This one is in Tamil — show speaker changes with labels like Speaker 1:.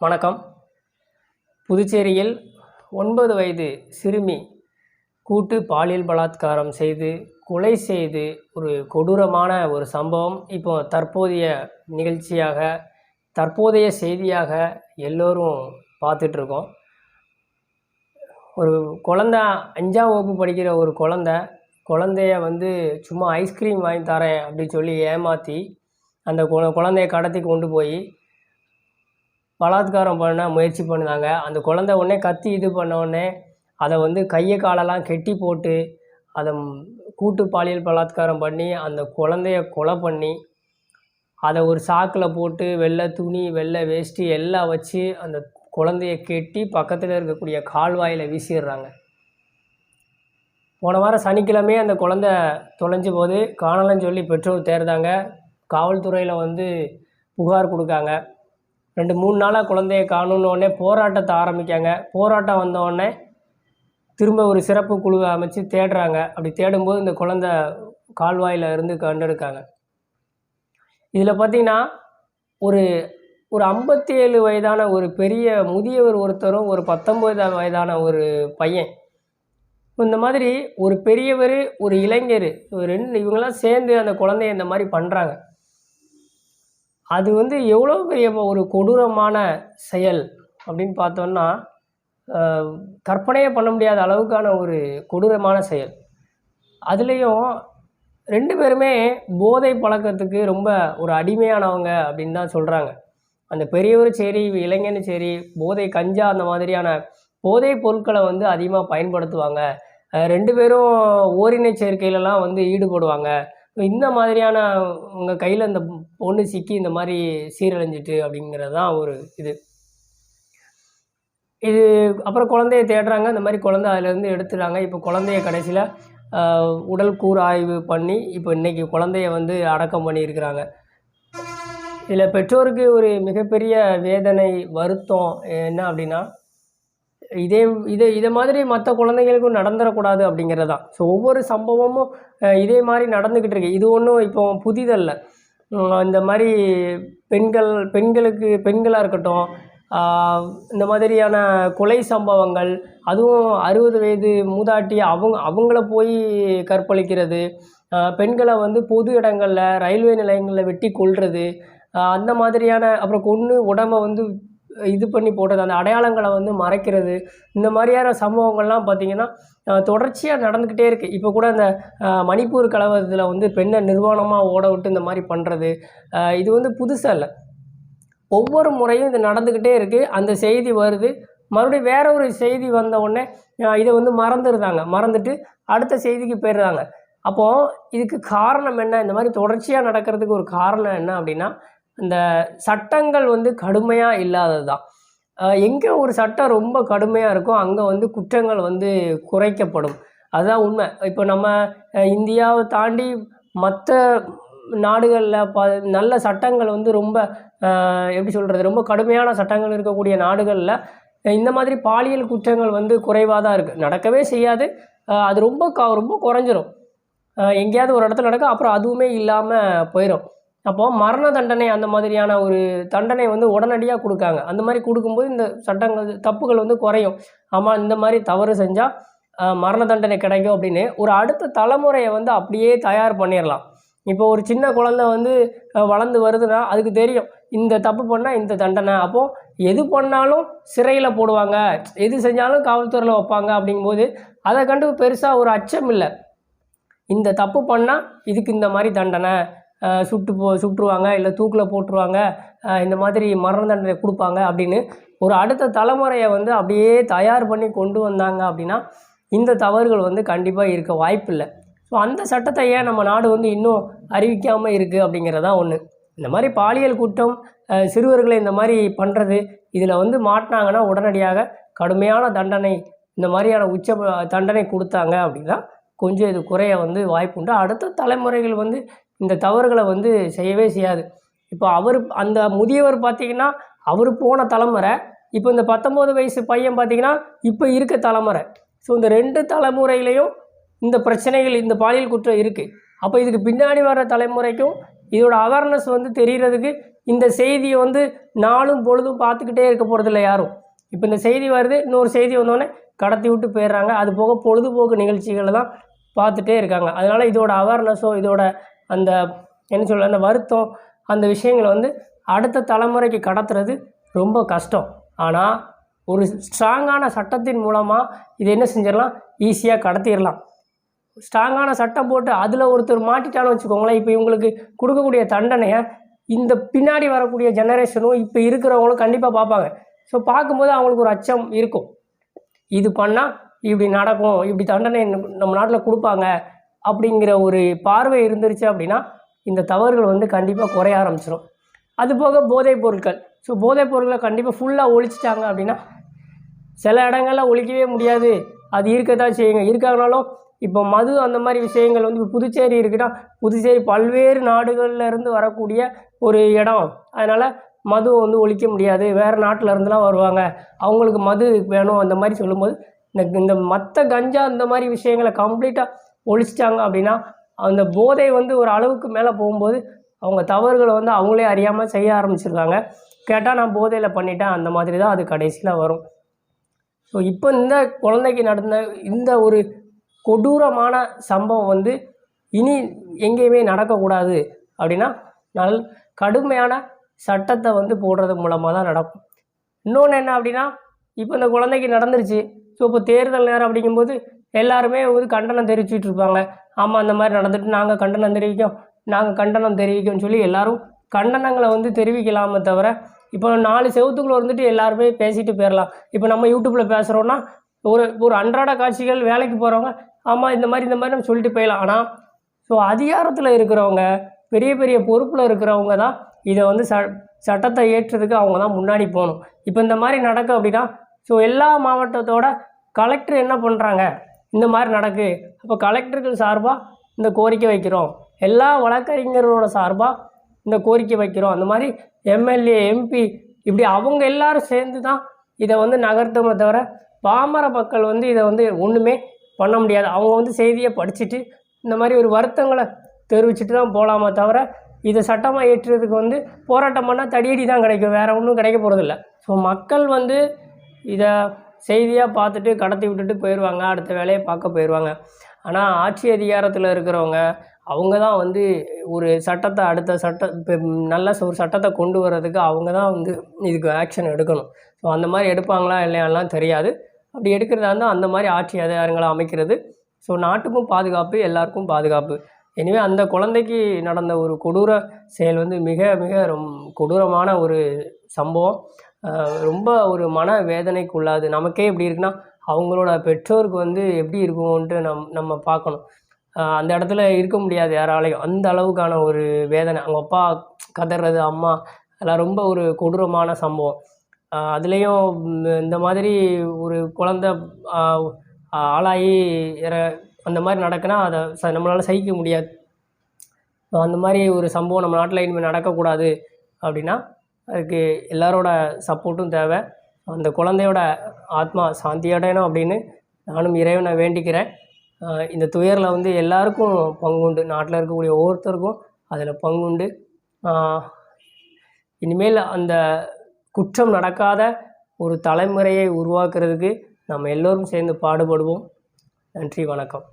Speaker 1: வணக்கம். புதுச்சேரியில் ஒன்பது வயது சிறுமி கூட்டு பாலியல் பலாத்காரம் செய்து கொலை செய்து ஒரு கொடூரமான ஒரு சம்பவம். இப்போ தற்போதைய நிகழ்ச்சியாக தற்போதைய செய்தியாக எல்லோரும் பார்த்துட்ருக்கோம். ஒரு குழந்த அஞ்சாம் வகுப்பு படிக்கிற ஒரு குழந்த குழந்தைய வந்து சும்மா ஐஸ்கிரீம் வாங்கி தரேன் அப்படின்னு சொல்லி ஏமாற்றி அந்த குழந்தைய கடத்தி கொண்டு போய் பலாத்காரம் பண்ண முயற்சி பண்ணுனாங்க. அந்த குழந்த உடனே கத்தி இது பண்ண உடனே அதை வந்து கையை காலெல்லாம் கெட்டி போட்டு அதை கூட்டு பாலியல் பலாத்காரம் பண்ணி அந்த குழந்தைய கொலை பண்ணி அதை ஒரு சாக்கில் போட்டு வெள்ளை துணி வெள்ளை வேஷ்டி எல்லாம் வச்சு அந்த குழந்தைய கெட்டி பக்கத்தில் இருக்கக்கூடிய கால்வாயில் வீசிடுறாங்க. போன வாரம் சனிக்கிழமையே அந்த குழந்த தொலைஞ்ச போது காணலன்னு சொல்லி பெற்றோர் தேர்ந்தாங்க. காவல்துறையில் வந்து புகார் கொடுக்காங்க. ரெண்டு மூணு நாளாக குழந்தைய காணும்னு போராட்டத்தை ஆரம்பிக்காங்க. போராட்டம் வந்த உடனே திரும்ப ஒரு சிறப்பு குழுவை அமைச்சு தேடுறாங்க. அப்படி தேடும்போது இந்த குழந்த கால்வாயில் இருந்து கண்டெடுக்காங்க. இதில் பார்த்தீங்கன்னா ஒரு ஒரு ஐம்பத்தி ஏழு வயதான ஒரு பெரிய முதியவர் ஒருத்தரும் ஒரு பத்தொம்பது வயதான ஒரு பையன். இந்த மாதிரி ஒரு பெரியவர் ஒரு இளைஞர் ரெண்டு இவங்கெல்லாம் சேர்ந்து அந்த குழந்தைய இந்த மாதிரி பண்ணுறாங்க அது வந்து எவ்வளோ பெரிய ஒரு கொடூரமான செயல் அப்படின்னு பார்த்தோன்னா கற்பனையே பண்ண முடியாத அளவுக்கான ஒரு கொடூரமான செயல். அதுலேயும் ரெண்டு பேருமே போதை பழக்கத்துக்கு ரொம்ப ஒரு அடிமையானவங்க அப்படின்னு தான் சொல்கிறாங்க அந்த பெரியவரும் சரி இளைஞனும் சரி போதை கஞ்சா அந்த மாதிரியான போதை பொருட்களை வந்து அதிகமாக பயன்படுத்துவாங்க. ரெண்டு பேரும் ஓரின சேர்க்கையிலலாம் வந்து ஈடுபடுவாங்க. இந்த மாதிரியான உங்கள் கையில் இந்த பொண்ணு சிக்கி இந்த மாதிரி சீரழிஞ்சிட்டு அப்படிங்கிறது தான் ஒரு இது. இது அப்புறம் குழந்தைய தேடுறாங்க. இந்த மாதிரி குழந்தை அதுலேருந்து எடுத்துடுறாங்க இப்போ குழந்தைய கடைசியில் உடல் கூறு ஆய்வு பண்ணி இப்போ இன்றைக்கி குழந்தைய வந்து அடக்கம் பண்ணியிருக்கிறாங்க. இதில் பெற்றோருக்கு ஒரு மிகப்பெரிய வேதனை வருத்தம் என்ன அப்படின்னா இதே இதே இதை மாதிரி மற்ற குழந்தைங்களுக்கும் நடந்துடக்கூடாது அப்படிங்கிறது தான் ஸோ ஒவ்வொரு சம்பவமும் இதே மாதிரி நடந்துக்கிட்டு இருக்கு. இது ஒன்றும் இப்போ புதிதல்ல. இந்த மாதிரி பெண்கள் பெண்களுக்கு பெண்களாக இருக்கட்டும் இந்த மாதிரியான கொலை சம்பவங்கள் அதுவும் அறுபது வயது மூதாட்டி அவங்க அவங்கள போய் கற்பழிக்கிறது பெண்களை வந்து பொது இடங்களில் ரயில்வே நிலையங்களில் வெட்டி கொல்றது அந்த மாதிரியான அப்புறம் கொன்று உடம்ப வந்து இது பண்ணி போடுறது அந்த அடையாளங்களை வந்து மறைக்கிறது இந்த மாதிரியான சம்பவங்கள்லாம் பார்த்திங்கன்னா தொடர்ச்சியாக நடந்துக்கிட்டே இருக்குது இப்போ கூட அந்த மணிப்பூர் கலவரத்தில் வந்து பெண்ணை நிர்வாணமாக ஓட விட்டு இந்த மாதிரி பண்ணுறது இது வந்து புதுசாக இல்லை. ஒவ்வொரு முறையும் இது நடந்துக்கிட்டே இருக்குது அந்த செய்தி வருது. மறுபடியும் வேற ஒரு செய்தி வந்த உடனே இதை வந்து மறந்துடுறாங்க. மறந்துட்டு அடுத்த செய்திக்கு போயிடுறாங்க. அப்போது இதுக்கு காரணம் என்ன? இந்த மாதிரி தொடர்ச்சியாக நடக்கிறதுக்கு ஒரு காரணம் என்ன அப்படின்னா இந்த சட்டங்கள் வந்து கடுமையாக இல்லாதது தான் எங்கே ஒரு சட்டம் ரொம்ப கடுமையாக இருக்கோ அங்கே வந்து குற்றங்கள் வந்து குறைக்கப்படும். அதுதான் உண்மை. இப்போ நம்ம இந்தியாவை தாண்டி மற்ற நாடுகளில் ப நல்ல சட்டங்கள் வந்து ரொம்ப எப்படி சொல்கிறது ரொம்ப கடுமையான சட்டங்கள் இருக்கக்கூடிய நாடுகளில் இந்த மாதிரி பாலியல் குற்றங்கள் வந்து குறைவாக தான் இருக்குது நடக்கவே செய்யாது. அது ரொம்ப க ரொம்ப குறைஞ்சிரும். எங்கேயாவது ஒரு இடத்துல நடக்கும் அப்புறம் அதுவுமே இல்லாமல் போயிடும் அப்போது மரண தண்டனை அந்த மாதிரியான ஒரு தண்டனை வந்து உடனடியாக கொடுக்காங்க. அந்த மாதிரி கொடுக்கும்போது இந்த சட்டங்கள் தப்புகள் வந்து குறையும். ஆமாம் இந்த மாதிரி தவறு செஞ்சால் மரண தண்டனை கிடைக்கும் அப்படின்னு. ஒரு அடுத்த தலைமுறையை வந்து அப்படியே தயார் பண்ணிடலாம் இப்போ ஒரு சின்ன குழந்தை வந்து வளர்ந்து வருதுன்னா அதுக்கு தெரியும் இந்த தப்பு பண்ணால் இந்த தண்டனை. அப்போது எது பண்ணாலும் சிறையில் போடுவாங்க. எது செஞ்சாலும் காவல்துறையில் வைப்பாங்க அப்படிங்கும்போது அதை கண்டு பெருசாக ஒரு அச்சம் இல்லை. இந்த தப்பு பண்ணால் இதுக்கு இந்த மாதிரி தண்டனை. சுட்டு போ சுட்டுருவாங்க இல்லை தூக்கில் போட்டுருவாங்க இந்த மாதிரி மரண தண்டனை கொடுப்பாங்க அப்படின்னு ஒரு அடுத்த தலைமுறையை வந்து அப்படியே தயார் பண்ணி கொண்டு வந்தாங்க அப்படின்னா இந்த தவறுகள் வந்து கண்டிப்பாக இருக்க வாய்ப்பில்லை. ஸோ அந்த சட்டத்தை ஏன் நம்ம நாடு வந்து இன்னும் அறிவிக்காமல் இருக்குது அப்படிங்கிறதான் ஒன்று இந்த மாதிரி பாலியல் குற்றம் சிறுவர்களை இந்த மாதிரி பண்ணுறது இதில் வந்து மாட்டினாங்கன்னா உடனடியாக கடுமையான தண்டனை இந்த மாதிரியான உச்ச தண்டனை கொடுத்தாங்க அப்படின்னா கொஞ்சம் இது குறைய வந்து வாய்ப்புண்டு. அடுத்த தலைமுறைகள் வந்து இந்த தவறுகளை வந்து செய்யவே செய்யாது. இப்போ அவர் அந்த முதியவர் பார்த்தீங்கன்னா அவர் போன தலைமுறை இப்போ இந்த பத்தொம்போது வயசு பையன் பார்த்தீங்கன்னா இப்போ இருக்க தலைமுறை. ஸோ இந்த ரெண்டு தலைமுறையிலையும் இந்த பிரச்சனைகள் இந்த பாலியல் குற்றம் இருக்குது அப்போ இதுக்கு பின்னாடி வர தலைமுறைக்கும் இதோட அவேர்னஸ் வந்து தெரிகிறதுக்கு இந்த செய்தியை வந்து நாளும் பொழுதும் பார்த்துக்கிட்டே இருக்க போகிறதில்ல யாரும். இப்போ இந்த செய்தி வருது இன்னொரு செய்தி வந்தோடனே கடத்தி விட்டு போயிடுறாங்க. அது போக பொழுதுபோக்கு நிகழ்ச்சிகளை தான் பார்த்துட்டே இருக்காங்க. அதனால் இதோட அவேர்னஸோ இதோட அந்த என்ன சொல்ல அந்த வருத்தம் அந்த விஷயங்களை வந்து அடுத்த தலைமுறைக்கு கடத்துறது ரொம்ப கஷ்டம். ஆனால் ஒரு ஸ்ட்ராங்கான சட்டத்தின் மூலமாக இது என்ன செஞ்சிடலாம்? ஈஸியாக கடத்திடலாம். ஸ்ட்ராங்கான சட்டம் போட்டு அதில் ஒருத்தர் மாட்டிட்டான்னு வச்சுக்கோங்களேன் இப்போ இவங்களுக்கு கொடுக்கக்கூடிய தண்டனையை இந்த பின்னாடி வரக்கூடிய ஜெனரேஷனும் இப்போ இருக்கிறவங்களும் கண்டிப்பாக பார்ப்பாங்க. ஸோ பார்க்கும்போது அவங்களுக்கு ஒரு அச்சம் இருக்கும். இது பண்ணால் இப்படி நடக்கும் இப்படி தண்டனை நம்ம நாட்டில் கொடுப்பாங்க அப்படிங்கிற ஒரு பார்வை இருந்துருச்சு அப்படின்னா இந்த தவறுகள் வந்து கண்டிப்பாக குறைய ஆரம்பிச்சிடும் அதுபோக போதைப் பொருட்கள். ஸோ போதைப் பொருட்களை கண்டிப்பாக ஃபுல்லாக ஒழிச்சிட்டாங்க அப்படின்னா சில இடங்களில் ஒழிக்கவே முடியாது. அது இருக்கத்தான் செய்யுங்க. இருக்காங்கனாலும் இப்போ மது அந்த மாதிரி விஷயங்கள் வந்து இப்போ புதுச்சேரி இருக்குன்னா புதுச்சேரி பல்வேறு நாடுகளில் இருந்து வரக்கூடிய ஒரு இடம். அதனால் மது வந்து ஒழிக்க முடியாது. வேறு நாட்டில் இருந்துலாம் வருவாங்க. அவங்களுக்கு மது வேணும் அந்த மாதிரி சொல்லும்போது இந்த இந்த மற்ற கஞ்சா அந்த மாதிரி விஷயங்களை கம்ப்ளீட்டாக ஒழிச்சிட்டாங்க அப்படின்னா அந்த போதை வந்து ஒரு அளவுக்கு மேலே போகும்போது அவங்க தவறுகளை வந்து அவங்களே அறியாமல் செய்ய ஆரம்பிச்சிருக்காங்க. கேட்டால் நான் போதையில் பண்ணிட்டேன். அந்த மாதிரி தான் அது கடைசியில் வரும். ஸோ இப்போ இந்த குழந்தைக்கு நடந்த இந்த ஒரு கொடூரமான சம்பவம் வந்து இனி எங்கேயுமே நடக்கக்கூடாது அப்படின்னா நல் கடுமையான சட்டத்தை வந்து போடுறது மூலமாக தான் நடக்கும். இன்னொன்று என்ன அப்படின்னா இப்போ இந்த குழந்தைக்கு நடந்துருச்சு. ஸோ இப்போ தேர்தல் நேரம் அப்படிங்கும்போது எல்லாருமே வந்து கண்டனம் தெரிவிச்சிட்டு இருப்பாங்க. ஆமாம் அந்த மாதிரி நடந்துட்டு நாங்கள் கண்டனம் தெரிவிக்கோம். நாங்கள் கண்டனம் தெரிவிக்கோம்னு சொல்லி எல்லாரும் கண்டனங்களை வந்து தெரிவிக்கலாமே தவிர இப்போ நாலு செவத்துக்குள்ளே இருந்துட்டு எல்லாருமே பேசிட்டு போயிடலாம் இப்போ நம்ம யூடியூப்பில் பேசுகிறோன்னா ஒரு ஒரு அன்றாட காட்சிகள் வேலைக்கு போகிறவங்க ஆமாம் இந்த மாதிரி இந்த மாதிரி நம்ம சொல்லிட்டு போயிடலாம் ஆனால் ஸோ அதிகாரத்தில் இருக்கிறவங்க பெரிய பெரிய பொறுப்பில் இருக்கிறவங்க தான் இதை வந்து ச சட்டத்தை ஏற்றுறதுக்கு அவங்க தான் முன்னாடி போகணும். இப்போ இந்த மாதிரி நடக்கும் அப்படின்னா ஸோ எல்லா மாவட்டத்தோட கலெக்டர் என்ன பண்ணுறாங்க இந்த மாதிரி நடக்கு. அப்போ கலெக்டர்கள் சார்பாக இந்த கோரிக்கை வைக்கிறோம். எல்லா வழக்கறிஞர்களோட சார்பாக இந்த கோரிக்கை வைக்கிறோம். அந்த மாதிரி எம்எல்ஏ எம்பி இப்படி அவங்க எல்லாரும் சேர்ந்து தான் இதை வந்து நகர்த்துமே தவிர பாமர மக்கள் வந்து இதை வந்து ஒன்றுமே பண்ண முடியாது. அவங்க வந்து செய்தியை படிச்சுட்டு இந்த மாதிரி ஒரு வருத்தங்களை தெரிவிச்சுட்டு தான் போகலாமே தவிர இதை சட்டமாக ஏற்றுறதுக்கு வந்து போராட்டம் பண்ணால் தடியடி தான் கிடைக்கும். வேறு ஒன்றும் கிடைக்க போகிறதில்ல ஸோ மக்கள் வந்து இதை செய்தியாக பார்த்துட்டு கடத்தி விட்டுட்டு போயிடுவாங்க அடுத்த வேலையை பார்க்க போயிடுவாங்க ஆனால் ஆட்சி அதிகாரத்தில் இருக்கிறவங்க அவங்க தான் வந்து ஒரு சட்டத்தை அடுத்த சட்ட இப்போ நல்ல ஒரு சட்டத்தை கொண்டு வர்றதுக்கு அவங்க தான் வந்து இதுக்கு ஆக்ஷன் எடுக்கணும். ஸோ அந்த மாதிரி எடுப்பாங்களா இல்லையாலாம் தெரியாது. அப்படி எடுக்கிறதா இருந்தால் அந்த மாதிரி ஆட்சி அதிகாரங்களை அமைக்கிறது. ஸோ நாட்டுக்கும் பாதுகாப்பு எல்லாருக்கும் பாதுகாப்பு. எனவே அந்த குழந்தைக்கு நடந்த ஒரு கொடூர செயல் வந்து மிக மிக ரொம் கொடூரமான ஒரு சம்பவம். ரொம்ப ஒரு மன வேதனைக்கு உள்ளாது நமக்கே எப்படி இருக்குன்னா அவங்களோட பெற்றோருக்கு வந்து எப்படி இருக்கும்ன்ட்டு நம் நம்ம பார்க்கணும். அந்த இடத்துல இருக்க முடியாது யாராலையும். அந்த அளவுக்கான ஒரு வேதனை. அவங்க அப்பா கதறது அம்மா அதெல்லாம் ரொம்ப ஒரு கொடூரமான சம்பவம். அதுலேயும் இந்த மாதிரி ஒரு குழந்த ஆளாகி இற அந்த மாதிரி நடக்குன்னா அதை ச நம்மளால் சகிக்க முடியாது. அந்த மாதிரி ஒரு சம்பவம் நம்ம நாட்டில் இனிமேல் நடக்கக்கூடாது அப்படின்னா அதுக்கு எல்லாரோட சப்போர்ட்டும் தேவை. அந்த குழந்தையோட ஆத்மா சாந்தி அடையணும் அப்படின்னு நானும் இறைவனை வேண்டிக்கிறேன். இந்த துயரில் வந்து எல்லாருக்கும் பங்குண்டு நாட்டில் இருக்கக்கூடிய ஒவ்வொருத்தருக்கும் அதில் பங்குண்டு இனிமேல் அந்த குற்றம் நடக்காத ஒரு தலைமுறையை உருவாக்குறதுக்கு நம்ம எல்லோரும் சேர்ந்து பாடுபடுவோம். நன்றி வணக்கம்.